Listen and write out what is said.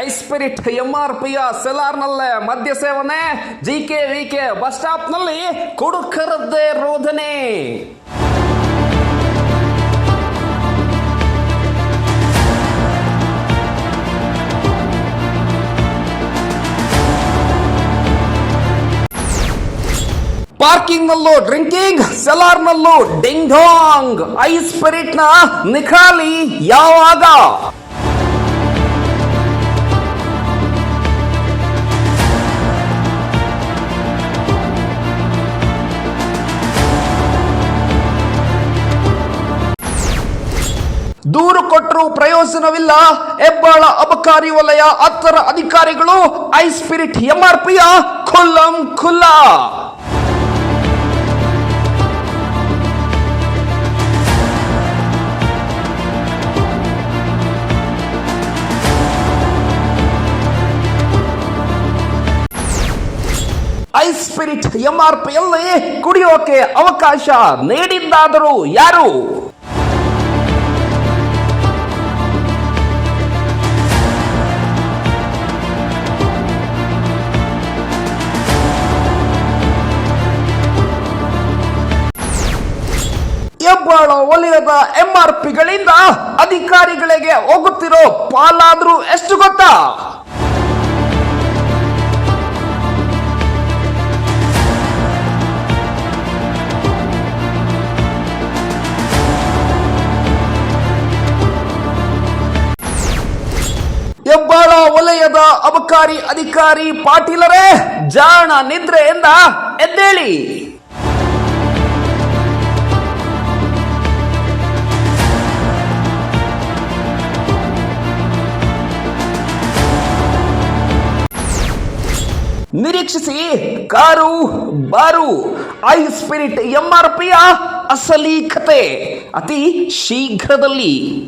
I spirit M R ಪಿಯ ಸೆಲಾರ್ನಲ್ಲೇ ಮದ್ಯ ಸೇವನೆ G K V K bus ಸ್ಟಾಪ್ನಲ್ಲಿ ಕುಡುಕರದ್ದೇ ರೋಧನೆ. ಪಾರ್ಕಿಂಗ್ ನಲ್ಲೂ ಡ್ರಿಂಕಿಂಗ್ ಸೆಲಾರ್ ನಲ್ಲೂ ಡಿಂಗ್ ಡಾಂಗ್. ಐ ಸ್ಪಿರಿಟ್ನ ನಿಖಾಲಿ ಯಾವಾಗ? ದೂರು ಕೊಟ್ಟರೂ ಪ್ರಯೋಜನವಿಲ್ಲ. ಹೆಬ್ಬಾಳ ಅಬಕಾರಿ ವಲಯ ಹತ್ತರ ಅಧಿಕಾರಿಗಳು, ಐ ಸ್ಪಿರಿಟ್ ಎಂಆರ್ಪಿಯ ಖುಲ್ಲಂ ಖುಲ್ಲಾ. ಐ ಸ್ಪಿರಿಟ್ ಎಂಆರ್ಪಿಯಲ್ಲಿ ಕುಡಿಯೋಕೆ ಅವಕಾಶ ನೀಡಿದ್ದಾದರೂ ಯಾರು? ಹೆಬ್ಬಾಳ ಆರ್ ಪಿಗಳಿಂದ ಅಧಿಕಾರಿಗಳಿಗೆ ಹೋಗುತ್ತಿರೋ ಪಾಲಾದ್ರೂ ಎಷ್ಟು ಗೊತ್ತಾ? ಹೆಬ್ಬಾಳ ವಲಯದ ಅಬಕಾರಿ ಅಧಿಕಾರಿ ಪಾಟೀಲರೇ, ಜಾಣ ನಿದ್ರೆಯಿಂದ ಎದ್ದೇಳಿ. ನಿರೀಕ್ಷಿಸಿ ಕಾರು ಬಾರು ಐ ಸ್ಪಿರಿಟ್ ಎಂ ಆರ್ ಪಿಯ ಅಸಲಿ ಕತೆ ಅತಿ ಶೀಘ್ರದಲ್ಲಿ.